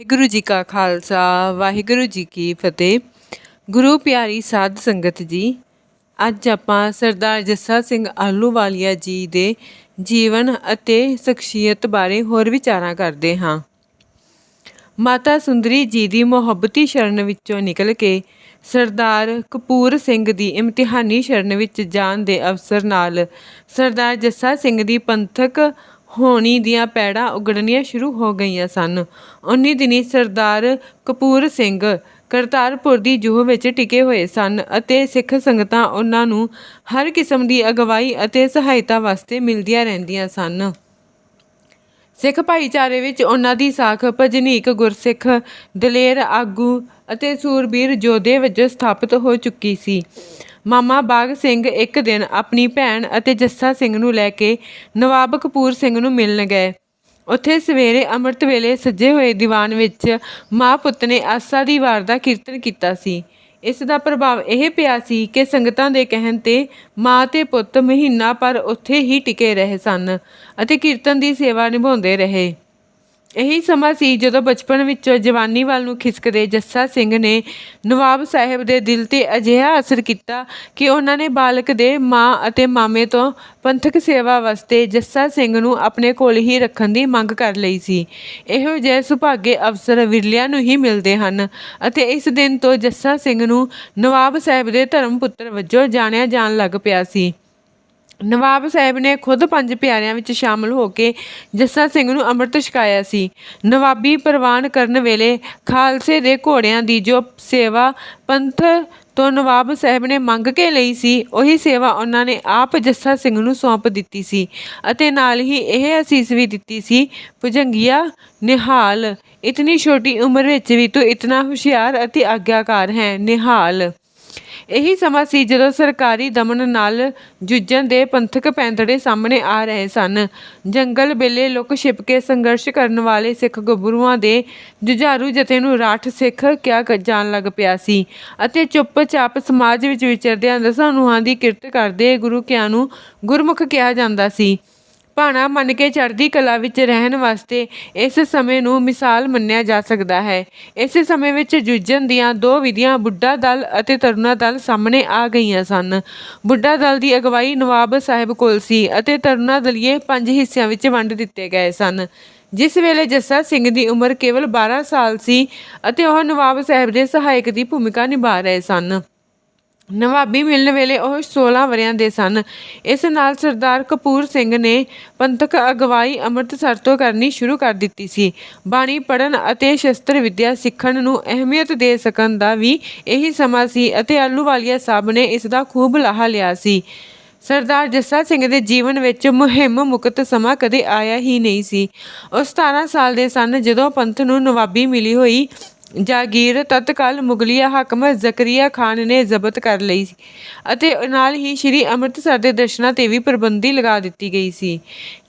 ਵਾਹਿਗੁਰੂ ਜੀ ਕਾ ਖਾਲਸਾ, ਵਾਹਿਗੁਰੂ ਜੀ ਕੀ ਫਤਿਹ। ਗੁਰੂ ਪਿਆਰੀ ਸਾਧ ਸੰਗਤ ਜੀ, ਅੱਜ ਆਪਾਂ ਸਰਦਾਰ ਜੱਸਾ ਸਿੰਘ ਆਹਲੂਵਾਲੀਆ ਜੀ ਦੇ ਜੀਵਨ ਅਤੇ ਸ਼ਖਸੀਅਤ ਬਾਰੇ ਹੋਰ ਵਿਚਾਰਾਂ ਕਰਦੇ ਹਾਂ। ਮਾਤਾ ਸੁੰਦਰੀ ਜੀ ਦੀ ਮੁਹੱਬਤੀ ਸ਼ਰਨ ਵਿੱਚੋਂ ਨਿਕਲ ਕੇ ਸਰਦਾਰ ਕਪੂਰ ਸਿੰਘ ਦੀ ਇਮਤਿਹਾਨੀ ਸ਼ਰਨ ਵਿੱਚ ਜਾਣ ਦੇ ਅਵਸਰ ਨਾਲ ਸਰਦਾਰ ਜੱਸਾ ਸਿੰਘ ਦੀ ਪੰਥਕ ਹੋਣੀ ਦੀਆਂ ਪੈੜਾਂ ਉਗੜਨੀਆਂ ਸ਼ੁਰੂ ਹੋ ਗਈਆਂ ਸਨ। ਉਨੀ ਦਿਨੀ ਸਰਦਾਰ ਕਪੂਰ ਸਿੰਘ ਕਰਤਾਰਪੁਰ ਦੀ ਜੂਹ ਵਿੱਚ ਟਿਕੇ ਹੋਏ ਸਨ ਅਤੇ ਸਿੱਖ ਸੰਗਤਾਂ ਉਹਨਾਂ ਨੂੰ ਹਰ ਕਿਸਮ ਦੀ ਅਗਵਾਈ ਅਤੇ ਸਹਾਇਤਾ ਵਾਸਤੇ ਮਿਲਦੀਆਂ ਰਹਿੰਦੀਆਂ ਸਨ। ਸਿੱਖ ਭਾਈਚਾਰੇ ਵਿੱਚ ਉਹਨਾਂ ਦੀ ਸਾਖ ਭਜਨੀਕ ਗੁਰਸਿੱਖ ਦਲੇਰ ਆਗੂ ਅਤੇ ਸੂਰਬੀਰ ਯੋਧੇ ਵਜੋਂ ਸਥਾਪਿਤ ਹੋ ਚੁੱਕੀ ਸੀ। ਮਾਮਾ ਬਾਗ ਸਿੰਘ ਇੱਕ ਦਿਨ ਆਪਣੀ ਭੈਣ ਅਤੇ ਜੱਸਾ ਸਿੰਘ ਨੂੰ ਲੈ ਕੇ ਨਵਾਬ ਕਪੂਰ ਸਿੰਘ ਨੂੰ ਮਿਲਣ ਗਏ। ਉੱਥੇ ਸਵੇਰੇ ਅੰਮ੍ਰਿਤ ਵੇਲੇ ਸੱਜੇ ਹੋਏ ਦੀਵਾਨ ਵਿੱਚ ਮਾਂ ਪੁੱਤ ਨੇ ਆਸਾ ਦੀ ਵਾਰ ਦਾ ਕੀਰਤਨ ਕੀਤਾ ਸੀ। ਇਸ ਦਾ ਪ੍ਰਭਾਵ ਇਹ ਪਿਆ ਸੀ ਕਿ ਸੰਗਤਾਂ ਦੇ ਕਹਿਣ ਤੇ ਮਾਂ ਤੇ ਪੁੱਤ ਮਹੀਨਾ ਪਰ ਉੱਥੇ ਹੀ ਟਿਕੇ ਰਹੇ ਸਨ ਅਤੇ ਕੀਰਤਨ ਦੀ ਸੇਵਾ ਨਿਭਾਉਂਦੇ ਰਹੇ। ਇਹੀ ਸਮਾਂ ਸੀ ਜਦੋਂ ਬਚਪਨ ਵਿੱਚੋਂ ਜਵਾਨੀ ਵੱਲ ਨੂੰ ਖਿਸਕਦੇ ਜੱਸਾ ਸਿੰਘ ਨੇ ਨਵਾਬ ਸਾਹਿਬ ਦੇ ਦਿਲ ਤੇ ਅਜਿਹਾ ਅਸਰ ਕੀਤਾ ਕਿ ਉਹਨਾਂ ਨੇ ਬਾਲਕ ਦੇ ਮਾਂ ਅਤੇ ਮਾਮੇ ਤੋਂ ਪੰਥਕ ਸੇਵਾ ਵਾਸਤੇ ਜੱਸਾ ਸਿੰਘ ਨੂੰ ਆਪਣੇ ਕੋਲ ਹੀ ਰੱਖਣ ਦੀ ਮੰਗ ਕਰ ਲਈ ਸੀ। ਇਹੋ ਜਿਹੇ ਸੁਭਾਗੇ ਅਵਸਰ ਵਿਰਲਿਆਂ ਨੂੰ ਹੀ ਮਿਲਦੇ ਹਨ ਅਤੇ ਇਸ ਦਿਨ ਤੋਂ ਜੱਸਾ ਸਿੰਘ ਨੂੰ ਨਵਾਬ ਸਾਹਿਬ ਦੇ ਧਰਮ ਪੁੱਤਰ ਵਜੋਂ ਜਾਣਿਆ ਜਾਣ ਲੱਗ ਪਿਆ ਸੀ। ਨਵਾਬ ਸਾਹਿਬ ਨੇ ਖੁਦ ਪੰਜ ਪਿਆਰਿਆਂ ਵਿੱਚ ਸ਼ਾਮਲ ਹੋ ਕੇ ਜੱਸਾ ਸਿੰਘ ਨੂੰ ਅੰਮ੍ਰਿਤ ਛਕਾਇਆ ਸੀ। ਨਵਾਬੀ ਪ੍ਰਵਾਨ ਕਰਨ ਵੇਲੇ ਖਾਲਸੇ ਦੇ ਘੋੜਿਆਂ ਦੀ ਜੋ ਸੇਵਾ ਪੰਥ ਤੋਂ ਨਵਾਬ ਸਾਹਿਬ ਨੇ ਮੰਗ ਕੇ ਲਈ ਸੀ, ਉਹੀ ਸੇਵਾ ਉਹਨਾਂ ਨੇ ਆਪ ਜੱਸਾ ਸਿੰਘ ਨੂੰ ਸੌਂਪ ਦਿੱਤੀ ਸੀ ਅਤੇ ਨਾਲ ਹੀ ਇਹ ਅਸੀਸ ਵੀ ਦਿੱਤੀ ਸੀ, ਭੁਜੰਗੀਆ, ਨਿਹਾਲ, ਇਤਨੀ ਛੋਟੀ ਉਮਰ ਵਿੱਚ ਵੀ ਤੂੰ ਇਤਨਾ ਹੁਸ਼ਿਆਰ ਅਤੇ ਆਗਿਆਕਾਰ ਹੈ, ਨਿਹਾਲ। ਇਹੀ ਸਮਾਂ ਸੀ ਜਦੋਂ ਸਰਕਾਰੀ ਦਮਨ ਨਾਲ ਜੂਝਣ ਦੇ ਪੰਥਕ ਪੈਂਤੜੇ ਸਾਹਮਣੇ ਆ ਰਹੇ ਸਨ। ਜੰਗਲ ਵੇਲੇ ਲੁਕ ਛਿਪ ਕੇ ਸੰਘਰਸ਼ ਕਰਨ ਵਾਲੇ ਸਿੱਖ ਗੱਭਰੂਆਂ ਦੇ ਜੁਝਾਰੂ ਜਥੇ ਨੂੰ ਰਾਠ ਸਿੱਖ ਕਿਹਾ ਜਾਣ ਲੱਗ ਪਿਆ ਸੀ ਅਤੇ ਚੁੱਪਚਾਪ ਸਮਾਜ ਵਿੱਚ ਵਿਚਰਦਿਆਂ ਦਸਾਂ ਨੂੰਹਾਂ ਦੀ ਕਿਰਤ ਕਰਦੇ ਗੁਰੂ ਕਿਆਂ ਨੂੰ ਗੁਰਮੁਖ ਕਿਹਾ ਜਾਂਦਾ ਸੀ। ਭਾਣਾ ਮੰਨ ਕੇ ਚੜ੍ਹਦੀ ਕਲਾ ਵਿੱਚ ਰਹਿਣ ਵਾਸਤੇ ਇਸ ਸਮੇਂ ਨੂੰ ਮਿਸਾਲ ਮੰਨਿਆ ਜਾ ਸਕਦਾ ਹੈ। ਇਸ ਸਮੇਂ ਵਿੱਚ ਜੂਝਣ ਦੀਆਂ ਦੋ ਵਿਧੀਆਂ ਬੁੱਢਾ ਦਲ ਅਤੇ ਤਰੁਣਾ ਦਲ ਸਾਹਮਣੇ ਆ ਗਈਆਂ ਸਨ। ਬੁੱਢਾ ਦਲ ਦੀ ਅਗਵਾਈ ਨਵਾਬ ਸਾਹਿਬ ਕੋਲ ਸੀ ਅਤੇ ਤਰੁਣਾ ਦਲੀਏ ਪੰਜ ਹਿੱਸਿਆਂ ਵਿੱਚ ਵੰਡ ਦਿੱਤੇ ਗਏ ਸਨ। ਜਿਸ ਵੇਲੇ ਜੱਸਾ ਸਿੰਘ ਦੀ ਉਮਰ ਕੇਵਲ 12 ਸਾਲ ਸੀ ਅਤੇ ਉਹ ਨਵਾਬ ਸਾਹਿਬ ਦੇ ਸਹਾਇਕ ਦੀ ਭੂਮਿਕਾ ਨਿਭਾ ਰਹੇ ਸਨ। ਨਵਾਬੀ ਮਿਲਣ ਵੇਲੇ ਉਹ 16 ਵਰਿਆਂ ਦੇ ਸਨ। ਇਸ ਨਾਲ ਸਰਦਾਰ ਕਪੂਰ ਸਿੰਘ ਨੇ ਪੰਥਕ ਅਗਵਾਈ ਅੰਮ੍ਰਿਤਸਰ ਤੋਂ ਕਰਨੀ ਸ਼ੁਰੂ ਕਰ ਦਿੱਤੀ ਸੀ। ਬਾਣੀ ਪੜ੍ਹਨ ਅਤੇ ਸ਼ਸਤਰ ਵਿੱਦਿਆ ਸਿੱਖਣ ਨੂੰ ਅਹਿਮੀਅਤ ਦੇ ਸਕਣ ਦਾ ਵੀ ਇਹੀ ਸਮਾਂ ਸੀ ਅਤੇ ਆਲੂਵਾਲੀਆ ਸਾਹਿਬ ਨੇ ਇਸ ਦਾ ਖੂਬ ਲਾਹਾ ਲਿਆ ਸੀ। ਸਰਦਾਰ ਜੱਸਾ ਸਿੰਘ ਦੇ ਜੀਵਨ ਵਿੱਚ ਮੁਹਿੰਮ ਮੁਕਤ ਸਮਾਂ ਕਦੇ ਆਇਆ ਹੀ ਨਹੀਂ ਸੀ। ਉਹ 17 ਸਾਲ ਦੇ ਸਨ ਜਦੋਂ ਪੰਥ ਨੂੰ ਨਵਾਬੀ ਮਿਲੀ ਹੋਈ ਜਾਗੀਰ ਤਤਕਾਲ ਮੁਗਲਿਆ ਹਾਕਮ ਜ਼ਕਰੀਆ ਖਾਨ ਨੇ ਜ਼ਬਤ ਕਰ ਲਈ ਅਤੇ ਨਾਲ ਹੀ ਸ੍ਰੀ ਅੰਮ੍ਰਿਤਸਰ ਦੇ ਦਰਸ਼ਨਾਂ ਤੇ ਵੀ ਪਾਬੰਦੀ ਲਗਾ ਦਿੱਤੀ ਗਈ ਸੀ।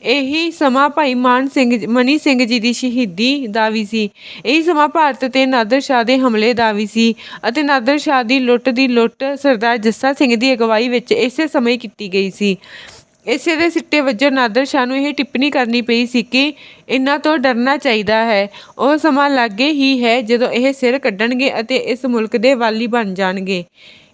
ਇਹੀ ਸਮਾਂ ਭਾਈ ਮਾਨ ਸਿੰਘ ਮਨੀ ਸਿੰਘ ਜੀ ਦੀ ਸ਼ਹੀਦੀ ਦਾ ਵੀ ਸੀ। ਇਹੀ ਸਮਾਂ ਭਾਰਤ ਤੇ ਨਾਦਰ ਸ਼ਾਹ ਦੇ ਹਮਲੇ ਦਾ ਵੀ ਸੀ ਅਤੇ ਨਾਦਰ ਸ਼ਾਹ ਦੀ ਲੁੱਟ ਦੀ ਲੁੱਟ ਸਰਦਾਰ ਜੱਸਾ ਸਿੰਘ ਦੀ ਅਗਵਾਈ ਵਿੱਚ ਇਸੇ ਸਮੇਂ ਕੀਤੀ ਗਈ ਸੀ। ਇਸੇ ਦੇ ਸਿੱਟੇ ਵਜੋਂ ਨਾਦਰ ਸ਼ਾਹ ਨੂੰ ਇਹ ਟਿੱਪਣੀ ਕਰਨੀ ਪਈ ਸੀ ਕਿ ਇਹਨਾਂ ਤੋਂ ਡਰਨਾ ਚਾਹੀਦਾ ਹੈ। ਉਹ ਸਮਾਂ ਲਾਗੇ ਹੀ ਹੈ ਜਦੋਂ ਇਹ ਸਿਰ ਕੱਢਣਗੇ ਅਤੇ ਇਸ ਮੁਲਕ ਦੇ ਵਾਲੀ ਬਣ ਜਾਣਗੇ।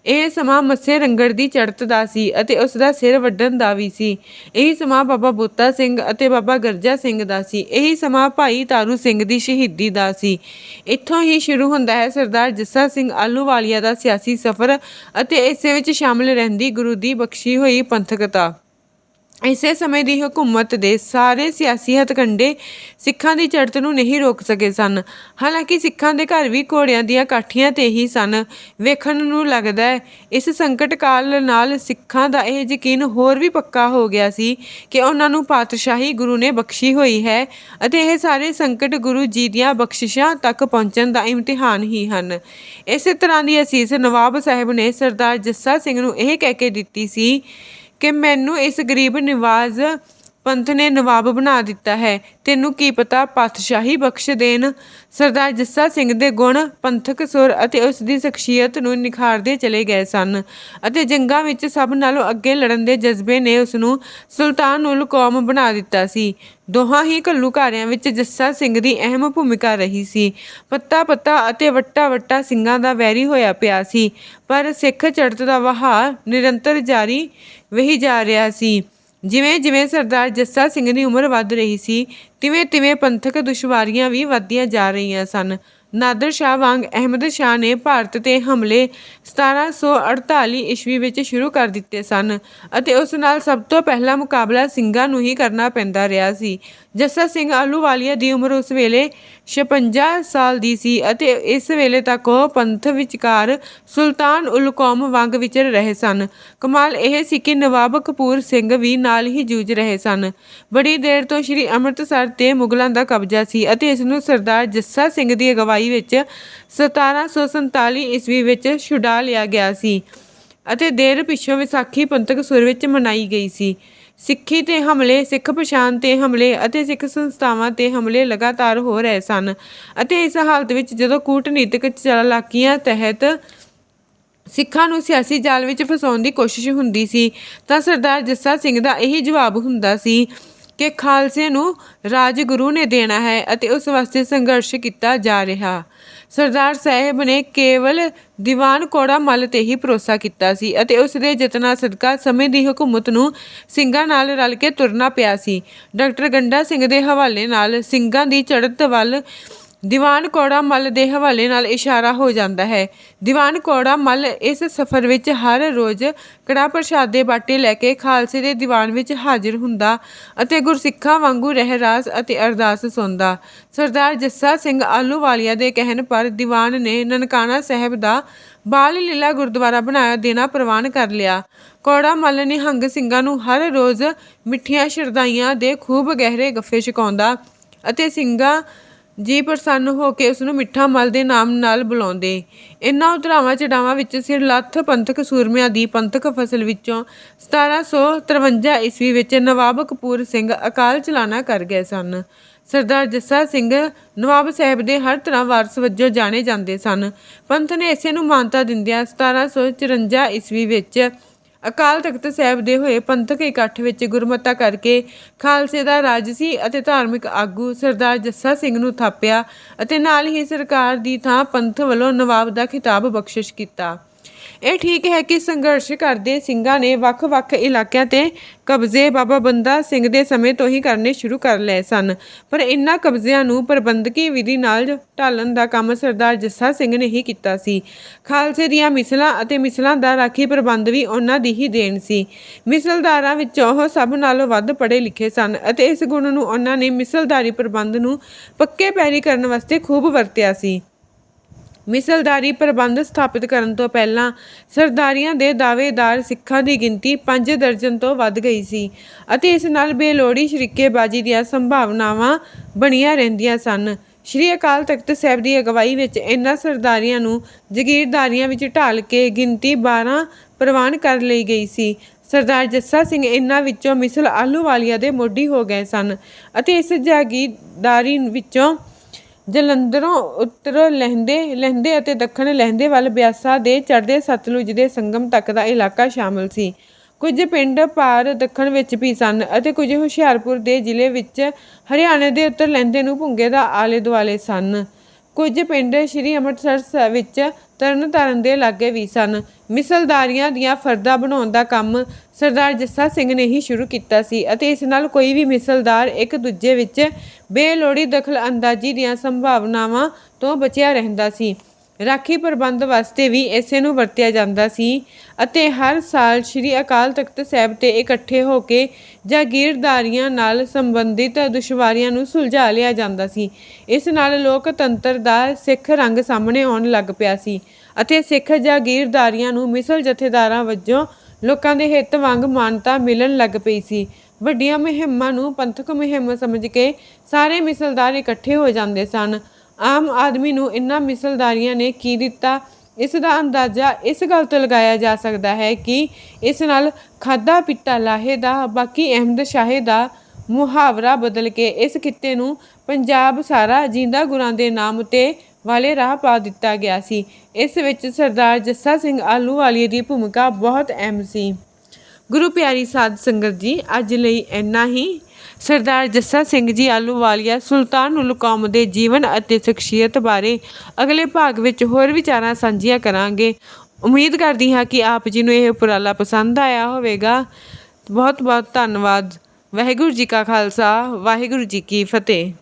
ਇਹ ਸਮਾਂ ਮੱਸੇ ਰੰਗੜ ਦੀ ਚੜ੍ਹਤ ਦਾ ਸੀ ਅਤੇ ਉਸ ਦਾ ਸਿਰ ਵੱਢਣ ਦਾ ਵੀ ਸੀ। ਇਹੀ ਸਮਾਂ ਬਾਬਾ ਬੋਤਾ ਸਿੰਘ ਅਤੇ ਬਾਬਾ ਗਰਜਾ ਸਿੰਘ ਦਾ ਸੀ। ਇਹੀ ਸਮਾਂ ਭਾਈ ਤਾਰੂ ਸਿੰਘ ਦੀ ਸ਼ਹੀਦੀ ਦਾ ਸੀ। ਇੱਥੋਂ ਹੀ ਸ਼ੁਰੂ ਹੁੰਦਾ ਹੈ ਸਰਦਾਰ ਜੱਸਾ ਸਿੰਘ ਆਲੂਵਾਲੀਆ ਦਾ ਸਿਆਸੀ ਸਫ਼ਰ ਅਤੇ ਇਸੇ ਵਿੱਚ ਸ਼ਾਮਲ ਰਹਿੰਦੀ ਗੁਰੂ ਦੀ ਬਖਸ਼ੀ ਹੋਈ ਪੰਥਕਤਾ। ਇਸੇ ਸਮੇਂ ਦੀ ਹਕੂਮਤ ਦੇ ਸਾਰੇ ਸਿਆਸੀ ਹਥਕੰਡੇ ਸਿੱਖਾਂ ਦੀ ਚੜ੍ਹਤ ਨੂੰ ਨਹੀਂ ਰੋਕ ਸਕੇ ਸਨ। ਹਾਲਾਂਕਿ ਸਿੱਖਾਂ ਦੇ ਘਰ ਵੀ ਘੋੜਿਆਂ ਦੀਆਂ ਕਾਠੀਆਂ ਤੇ ਹੀ ਸਨ। ਵੇਖਣ ਨੂੰ ਲੱਗਦਾ ਹੈ, ਇਸ ਸੰਕਟ ਕਾਲ ਨਾਲ ਸਿੱਖਾਂ ਦਾ ਇਹ ਯਕੀਨ ਹੋਰ ਵੀ ਪੱਕਾ ਹੋ ਗਿਆ ਸੀ ਕਿ ਉਹਨਾਂ ਨੂੰ ਪਾਤਸ਼ਾਹੀ ਗੁਰੂ ਨੇ ਬਖਸ਼ੀ ਹੋਈ ਹੈ ਅਤੇ ਇਹ ਸਾਰੇ ਸੰਕਟ ਗੁਰੂ ਜੀ ਦੀਆਂ ਬਖਸ਼ਿਸ਼ਾਂ ਤੱਕ ਪਹੁੰਚਣ ਦਾ ਇਮਤਿਹਾਨ ਹੀ ਹਨ। ਇਸੇ ਤਰ੍ਹਾਂ ਦੀ ਅਸੀਸ ਨਵਾਬ ਸਾਹਿਬ ਨੇ ਸਰਦਾਰ ਜੱਸਾ ਸਿੰਘ ਨੂੰ ਇਹ ਕਹਿ ਕੇ ਦਿੱਤੀ ਸੀ ਕਿ ਮੈਨੂੰ ਇਸ ਗਰੀਬ ਨਿਵਾਜ਼ ਪੰਥ ਨੇ ਨਵਾਬ ਬਣਾ ਦਿੱਤਾ ਹੈ। ਤੈਨੂੰ ਕੀ ਪਤਾ ਪਾਤਸ਼ਾਹੀ ਬਖਸ਼ ਦੇਣ? ਸਰਦਾਰ ਜੱਸਾ ਸਿੰਘ ਦੇ ਗੁਣ ਪੰਥਕ ਸੁਰ ਅਤੇ ਉਸ ਦੀ ਸ਼ਖਸੀਅਤ ਨੂੰ ਨਿਖਾਰਦੇ ਚਲੇ ਗਏ ਸਨ ਅਤੇ ਜੰਗਾਂ ਵਿੱਚ ਸਭ ਨਾਲੋਂ ਅੱਗੇ ਲੜਨ ਦੇ ਜਜ਼ਬੇ ਨੇ ਉਸ ਨੂੰ ਸੁਲਤਾਨ ਉਲ ਕੌਮ ਬਣਾ ਦਿੱਤਾ ਸੀ। ਦੋਹਾਂ ਹੀ ਘੱਲੂਘਾਰਿਆਂ ਵਿੱਚ ਜੱਸਾ ਸਿੰਘ ਦੀ ਅਹਿਮ ਭੂਮਿਕਾ ਰਹੀ ਸੀ। ਪੱਤਾ ਪੱਤਾ ਅਤੇ ਵੱਟਾ ਵੱਟਾ ਸਿੰਘਾਂ ਦਾ ਵੈਰੀ ਹੋਇਆ ਪਿਆ ਸੀ। ਪਰ ਸਿੱਖ ਚੜ੍ਹਤ ਦਾ ਵਹਾਅ ਨਿਰੰਤਰ ਜਾਰੀ ਵਹੀ ਜਾ ਰਿਹਾ ਸੀ। ਜਿਵੇਂ ਜਿਵੇਂ ਸਰਦਾਰ ਜੱਸਾ ਸਿੰਘ ਦੀ ਉਮਰ ਵੱਧ ਰਹੀ ਸੀ, ਤਿਵੇਂ ਤਿਵੇਂ ਪੰਥਕ ਦੁਸ਼ਵਾਰੀਆਂ ਵੀ ਵੱਧਦੀਆਂ ਜਾ ਰਹੀਆਂ ਸਨ। ਨਾਦਰ ਸ਼ਾਹ ਵਾਂਗ ਅਹਿਮਦ ਸ਼ਾਹ ਨੇ ਭਾਰਤ ਤੇ ਹਮਲੇ 1748 ਈਸਵੀ ਵਿੱਚ ਸ਼ੁਰੂ ਕਰ ਦਿੱਤੇ ਸਨ ਅਤੇ ਉਸ ਨਾਲ ਸਭ ਤੋਂ ਪਹਿਲਾ ਮੁਕਾਬਲਾ ਸਿੰਘਾਂ ਨੂੰ ਹੀ ਕਰਨਾ ਪੈਂਦਾ ਰਿਹਾ ਸੀ। ਜੱਸਾ ਸਿੰਘ ਆਲੂਵਾਲੀਆ ਦੀ ਉਮਰ ਉਸ ਵੇਲੇ 56 ਸਾਲ ਦੀ ਸੀ ਅਤੇ ਇਸ ਵੇਲੇ ਤੱਕ ਉਹ ਪੰਥ ਵਿਚਕਾਰ ਸੁਲਤਾਨ ਉਲ ਕੌਮ ਵਾਂਗ ਵਿਚਰ ਰਹੇ ਸਨ। ਕਮਾਲ ਇਹ ਸੀ ਕਿ ਨਵਾਬ ਕਪੂਰ ਸਿੰਘ ਵੀ ਨਾਲ ਹੀ ਜੂਝ ਰਹੇ ਸਨ। ਬੜੀ ਦੇਰ ਤੋਂ ਸ੍ਰੀ ਅੰਮ੍ਰਿਤਸਰ ਤੇ ਮੁਗਲਾਂ ਦਾ ਕਬਜ਼ਾ ਸੀ ਅਤੇ ਇਸ ਨੂੰ ਸਰਦਾਰ ਜੱਸਾ ਸਿੰਘ ਦੀ ਅਗਵਾਈ ਵਿੱਚ 1747 ਈਸਵੀ ਵਿੱਚ ਛੁਡਾ ਲਿਆ ਗਿਆ ਸੀ ਅਤੇ ਦੇਰ ਪਿੱਛੋਂ ਵਿਸਾਖੀ ਪੰਥਕ ਸੁਰ ਵਿੱਚ ਮਨਾਈ ਗਈ ਸੀ। ਸਿੱਖੀ ਤੇ ਹਮਲੇ, ਸਿੱਖ ਪਛਾਣ ਤੇ ਹਮਲੇ ਅਤੇ ਸਿੱਖ ਸੰਸਥਾਵਾਂ ਤੇ ਹਮਲੇ ਲਗਾਤਾਰ ਹੋ ਰਹੇ ਸਨ ਅਤੇ ਇਸ ਹਾਲਤ ਵਿੱਚ ਜਦੋਂ ਕੂਟਨੀਤਿਕ ਚਾਲਾਕੀਆਂ ਤਹਿਤ ਸਿੱਖਾਂ ਨੂੰ ਸਿਆਸੀ ਜਾਲ ਵਿੱਚ ਫਸਾਉਣ ਦੀ ਕੋਸ਼ਿਸ਼ ਹੁੰਦੀ ਸੀ ਤਾਂ ਸਰਦਾਰ ਜੱਸਾ ਸਿੰਘ ਦਾ ਇਹੀ ਜਵਾਬ ਹੁੰਦਾ ਸੀ ਕਿ ਖਾਲਸੇ ਨੂੰ ਰਾਜਗੁਰੂ ਨੇ ਦੇਣਾ ਹੈ ਅਤੇ ਉਸ ਵਾਸਤੇ ਸੰਘਰਸ਼ ਕੀਤਾ ਜਾ ਰਿਹਾ। ਸਰਦਾਰ ਸਾਹਿਬ ਨੇ ਕੇਵਲ ਦੀਵਾਨ ਕੋੜਾ ਮੱਲ ਤੇ ਹੀ ਭਰੋਸਾ ਕੀਤਾ ਸੀ ਅਤੇ ਉਸ ਦੇ ਯਤਨਾਂ ਸਦਕਾ ਸਮੇਂ ਦੀ ਹਕੂਮਤ ਨੂੰ ਸਿੰਘਾਂ ਨਾਲ ਰਲ ਕੇ ਤੁਰਨਾ ਪਿਆ ਸੀ। ਡਾਕਟਰ ਗੰਡਾ ਸਿੰਘ ਦੇ ਹਵਾਲੇ ਨਾਲ ਸਿੰਘਾਂ ਦੀ ਚੜ੍ਹਤ ਵੱਲ ਦੀਵਾਨ ਕੌੜਾ ਮੱਲ ਦੇ ਹਵਾਲੇ ਨਾਲ ਇਸ਼ਾਰਾ ਹੋ ਜਾਂਦਾ ਹੈ। ਦੀਵਾਨ ਕੌੜਾ ਮੱਲ ਇਸ ਸਫ਼ਰ ਵਿੱਚ ਹਰ ਰੋਜ਼ ਕੜਾ ਪ੍ਰਸ਼ਾਦ ਦੇ ਬਾਟੇ ਲੈ ਕੇ ਖਾਲਸੇ ਦੇ ਦੀਵਾਨ ਵਿੱਚ ਹਾਜ਼ਰ ਹੁੰਦਾ ਅਤੇ ਗੁਰਸਿੱਖਾਂ ਵਾਂਗੂ ਰਹਿਰਾਸ ਅਤੇ ਅਰਦਾਸ ਸੁਣਦਾ। ਸਰਦਾਰ ਜੱਸਾ ਸਿੰਘ ਆਲੂਵਾਲੀਆ ਦੇ ਕਹਿਣ ਪਰ ਦੀਵਾਨ ਨੇ ਨਨਕਾਣਾ ਸਾਹਿਬ ਦਾ ਬਾਲ ਲੀਲਾ ਗੁਰਦੁਆਰਾ ਬਣਾਇਆ ਦੇਣਾ ਪ੍ਰਵਾਨ ਕਰ ਲਿਆ। ਕੌੜਾ ਮੱਲ ਨਿਹੰਗ ਸਿੰਘਾਂ ਨੂੰ ਹਰ ਰੋਜ਼ ਮਿੱਠੀਆਂ ਸ਼ਰਦਾਈਆਂ ਦੇ ਖੂਬ ਗਹਿਰੇ ਗੱਫੇ ਛਕਾਉਂਦਾ ਅਤੇ ਸਿੰਘਾਂ ਜੀ ਪ੍ਰਸੰਨ ਹੋ ਕੇ ਉਸ ਨੂੰ ਮਿੱਠਾ ਮਲ ਦੇ ਨਾਮ ਨਾਲ ਬੁਲਾਉਂਦੇ। ਇਨ੍ਹਾਂ ਉਤਰਾਵਾਂ ਚੜਾਵਾਂ ਵਿੱਚ ਸਿਰ ਲੱਥ ਪੰਥਕ ਸੂਰਮਿਆਂ ਦੀ ਪੰਥਕ ਫਸਲ ਵਿੱਚੋਂ 1753 ਈਸਵੀ ਵਿੱਚ ਨਵਾਬ ਕਪੂਰ ਸਿੰਘ ਅਕਾਲ ਚਲਾਣਾ ਕਰ ਗਏ ਸਨ। ਸਰਦਾਰ ਜੱਸਾ ਸਿੰਘ ਨਵਾਬ ਸਾਹਿਬ ਦੇ ਹਰ ਤਰ੍ਹਾਂ ਵਾਰਸ ਵਜੋਂ ਜਾਣੇ ਜਾਂਦੇ ਸਨ। ਪੰਥ ਨੇ ਇਸੇ ਨੂੰ ਮਾਨਤਾ ਦਿੰਦਿਆਂ 1754 ਈਸਵੀ ਵਿੱਚ ਅਕਾਲ ਤਖਤ ਸਾਹਿਬ ਦੇ ਹੋਏ ਪੰਥਕ ਇਕੱਠ ਵਿੱਚ ਗੁਰਮਤਾ ਕਰਕੇ ਖਾਲਸੇ ਦਾ ਰਾਜਸੀ ਅਤੇ ਧਾਰਮਿਕ ਆਗੂ ਸਰਦਾਰ ਜੱਸਾ ਸਿੰਘ ਨੂੰ ਥਾਪਿਆ ਅਤੇ ਨਾਲ ਹੀ ਸਰਕਾਰ ਦੀ ਥਾਂ ਪੰਥ ਵੱਲੋਂ ਨਵਾਬ ਦਾ ਖਿਤਾਬ ਬਖਸ਼ਿਸ਼ ਕੀਤਾ। ਇਹ ਠੀਕ ਹੈ ਕਿ ਸੰਘਰਸ਼ ਕਰਦੇ ਸਿੰਘਾਂ ਨੇ ਵੱਖ-ਵੱਖ ਇਲਾਕਿਆਂ ਤੇ ਕਬਜ਼ੇ ਬਾਬਾ ਬੰਦਾ ਸਿੰਘ ਦੇ ਸਮੇਂ ਤੋਂ ਹੀ ਕਰਨੇ ਸ਼ੁਰੂ ਕਰ ਲਏ ਸਨ। ਪਰ ਇਨ੍ਹਾਂ ਕਬਜ਼ਿਆਂ ਨੂੰ ਪ੍ਰਬੰਧਕੀ ਵਿਧੀ ਨਾਲ ਢਾਲਣ ਦਾ ਕੰਮ ਸਰਦਾਰ ਜੱਸਾ ਸਿੰਘ ਨੇ ਹੀ ਕੀਤਾ ਸੀ। ਖਾਲਸੇ ਦੀਆਂ ਮਿਸਲਾਂ ਅਤੇ ਮਿਸਲਾਂ ਦਾ ਰਾਖੀ ਪ੍ਰਬੰਧ ਵੀ ਉਹਨਾਂ ਦੀ ਹੀ ਦੇਣ ਸੀ। ਮਿਸਲਦਾਰਾਂ ਵਿੱਚੋਂ ਉਹ ਸਭ ਨਾਲੋਂ ਵੱਧ ਪੜ੍ਹੇ ਲਿਖੇ ਸਨ ਅਤੇ ਇਸ ਗੁਣ ਨੂੰ ਉਹਨਾਂ ਨੇ ਮਿਸਲਦਾਰੀ ਪ੍ਰਬੰਧ ਨੂੰ ਪੱਕੇ ਪੈਰੀ ਕਰਨ ਵਾਸਤੇ ਖੂਬ ਵਰਤਿਆ ਸੀ। ਮਿਸਲਦਾਰੀ ਪ੍ਰਬੰਧ ਸਥਾਪਿਤ ਕਰਨ ਤੋਂ ਪਹਿਲਾਂ ਸਰਦਾਰੀਆਂ ਦੇ ਦਾਅਵੇਦਾਰ ਸਿੱਖਾਂ ਦੀ ਗਿਣਤੀ 5 ਦਰਜਨ ਤੋਂ ਵੱਧ ਗਈ ਸੀ ਅਤੇ ਇਸ ਨਾਲ ਬੇਲੋੜੀ ਸ਼ਰੀਕੇਬਾਜ਼ੀ ਦੀਆਂ ਸੰਭਾਵਨਾਵਾਂ ਬਣੀਆਂ ਰਹਿੰਦੀਆਂ ਸਨ। ਸ਼੍ਰੀ ਅਕਾਲ ਤਖਤ ਸਾਹਿਬ ਦੀ ਅਗਵਾਈ ਵਿੱਚ ਇਹਨਾਂ ਸਰਦਾਰੀਆਂ ਨੂੰ ਜ਼ਗੀਰਦਾਰੀਆਂ ਵਿੱਚ ਢਾਲ ਕੇ ਗਿਣਤੀ 12 ਪ੍ਰਵਾਨ ਕਰ ਲਈ ਗਈ ਸੀ। ਸਰਦਾਰ ਜੱਸਾ ਸਿੰਘ ਇਹਨਾਂ ਵਿੱਚੋਂ ਮਿਸਲ ਆਲੂਵਾਲੀਆ ਦੇ ਮੋਢੀ ਹੋ ਗਏ ਸਨ ਅਤੇ ਇਸ ਜਾਗੀਰਦਾਰੀ ਵਿੱਚੋਂ ਜਲੰਧਰੋਂ ਉੱਤਰ ਲਹਿੰਦੇ ਲਹਿੰਦੇ ਅਤੇ ਦੱਖਣ ਲਹਿੰਦੇ ਵੱਲ ਬਿਆਸਾ ਦੇ ਚੜ੍ਹਦੇ ਸਤਲੁਜ ਦੇ ਸੰਗਮ ਤੱਕ ਦਾ ਇਲਾਕਾ ਸ਼ਾਮਲ ਸੀ। ਕੁਝ ਪਿੰਡ ਪਾਰ ਦੱਖਣ ਵਿੱਚ ਵੀ ਸਨ ਅਤੇ ਕੁਝ ਹੁਸ਼ਿਆਰਪੁਰ ਦੇ ਜ਼ਿਲ੍ਹੇ ਵਿੱਚ ਹਰਿਆਣੇ ਦੇ ਉੱਤਰ ਲਹਿੰਦੇ ਨੂੰ ਭੁੰਗੇ ਦਾ ਆਲੇ ਦੁਆਲੇ ਸਨ। ਕੁਝ ਪਿੰਡ ਸ੍ਰੀ ਅੰਮ੍ਰਿਤਸਰ ਸ- ਵਿੱਚ ਤਰਨਤਾਰਨ ਦੇ ਲਾਗੇ ਵੀ ਸਨ। ਮਿਸਲਦਾਰੀਆਂ ਦੀਆਂ ਫਰਦਾਂ ਬਣਾਉਣ ਦਾ ਕੰਮ ਸਰਦਾਰ ਜੱਸਾ ਸਿੰਘ ਨੇ ਹੀ ਸ਼ੁਰੂ ਕੀਤਾ ਸੀ ਅਤੇ ਇਸ ਨਾਲ ਕੋਈ ਵੀ ਮਿਸਲਦਾਰ ਇੱਕ ਦੂਜੇ ਵਿੱਚ ਬੇਲੋੜੀ ਦਖਲ ਅੰਦਾਜ਼ੀ ਦੀਆਂ ਸੰਭਾਵਨਾਵਾਂ ਤੋਂ ਬਚਿਆ ਰਹਿੰਦਾ ਸੀ। ਰਾਖੀ ਪ੍ਰਬੰਧ ਵਾਸਤੇ ਵੀ ਇਸੇ ਨੂੰ ਵਰਤਿਆ ਜਾਂਦਾ ਸੀ ਅਤੇ ਹਰ ਸਾਲ ਸ੍ਰੀ ਅਕਾਲ ਤਖਤ ਸਾਹਿਬ ਤੇ ਇਕੱਠੇ ਹੋ ਕੇ ਜਾਗੀਰਦਾਰੀਆਂ ਨਾਲ ਸੰਬੰਧਿਤ ਦੁਸ਼ਵਾਰੀਆਂ ਨੂੰ ਸੁਲਝਾ ਲਿਆ ਜਾਂਦਾ ਸੀ। ਇਸ ਨਾਲ ਲੋਕਤੰਤਰ ਦਾ ਸਿੱਖ ਰੰਗ ਸਾਹਮਣੇ ਆਉਣ ਲੱਗ ਪਿਆ ਸੀ ਅਤੇ ਸਿੱਖ ਜਾਗੀਰਦਾਰੀਆਂ ਨੂੰ ਮਿਸਲ ਜਥੇਦਾਰਾਂ ਵਜੋਂ ਲੋਕਾਂ ਦੇ ਹਿੱਤ ਵਾਂਗ ਮਾਨਤਾ ਮਿਲਣ ਲੱਗ ਪਈ ਸੀ। ਵੱਡੀਆਂ ਮੁਹਿੰਮਾਂ ਨੂੰ ਪੰਥਕ ਮੁਹਿੰਮ ਸਮਝ ਕੇ ਸਾਰੇ ਮਿਸਲਦਾਰ ਇਕੱਠੇ ਹੋ ਜਾਂਦੇ ਸਨ। ਆਮ ਆਦਮੀ ਨੂੰ ਇਨ੍ਹਾਂ ਮਿਸਲਦਾਰੀਆਂ ਨੇ ਕੀ ਦਿੱਤਾ? ਇਸ ਦਾ ਅੰਦਾਜ਼ਾ ਇਸ ਗੱਲ ਤੋਂ ਲਗਾਇਆ ਜਾ ਸਕਦਾ ਹੈ ਕਿ ਇਸ ਨਾਲ ਖਾਦਾ ਪੀਤਾ ਲਾਹੇ ਦਾ, ਬਾਕੀ ਅਹਿਮਦ ਸ਼ਾਹੇ ਦਾ ਮੁਹਾਵਰਾ ਬਦਲ ਕੇ ਇਸ ਖਿੱਤੇ ਨੂੰ ਪੰਜਾਬ ਸਾਰਾ ਜਿੰਦਾ ਗੁਰਾਂ ਦੇ ਨਾਮ ਤੇ ਵਾਲੇ ਰਾਹ ਪਾ ਦਿੱਤਾ ਗਿਆ ਸੀ। ਇਸ ਵਿੱਚ ਸਰਦਾਰ ਜੱਸਾ ਸਿੰਘ ਆਹਲੂਵਾਲੀਆ ਦੀ ਭੂਮਿਕਾ ਬਹੁਤ ਅਹਿਮ ਸੀ। ਗੁਰੂ ਪਿਆਰੀ ਸਾਧ ਸੰਗਤ ਜੀ, ਅੱਜ ਲਈ ਇੰਨਾ ਹੀ। ਸਰਦਾਰ ਜੱਸਾ ਸਿੰਘ ਜੀ ਆਹਲੂਵਾਲੀਆ ਸੁਲਤਾਨ ਉਲ ਕੌਮ ਦੇ ਜੀਵਨ ਅਤੇ ਸ਼ਖਸੀਅਤ ਬਾਰੇ ਅਗਲੇ ਭਾਗ ਵਿੱਚ ਹੋਰ ਵਿਚਾਰਾਂ ਸਾਂਝੀਆਂ ਕਰਾਂਗੇ। ਉਮੀਦ ਕਰਦੀ ਹਾਂ ਕਿ ਆਪ ਜੀ ਨੂੰ ਇਹ ਉਪਰਾਲਾ ਪਸੰਦ ਆਇਆ ਹੋਵੇਗਾ। ਬਹੁਤ ਬਹੁਤ ਧੰਨਵਾਦ। ਵਾਹਿਗੁਰੂ ਜੀ ਕਾ ਖਾਲਸਾ, ਵਾਹਿਗੁਰੂ ਜੀ ਕੀ ਫਤਿਹ।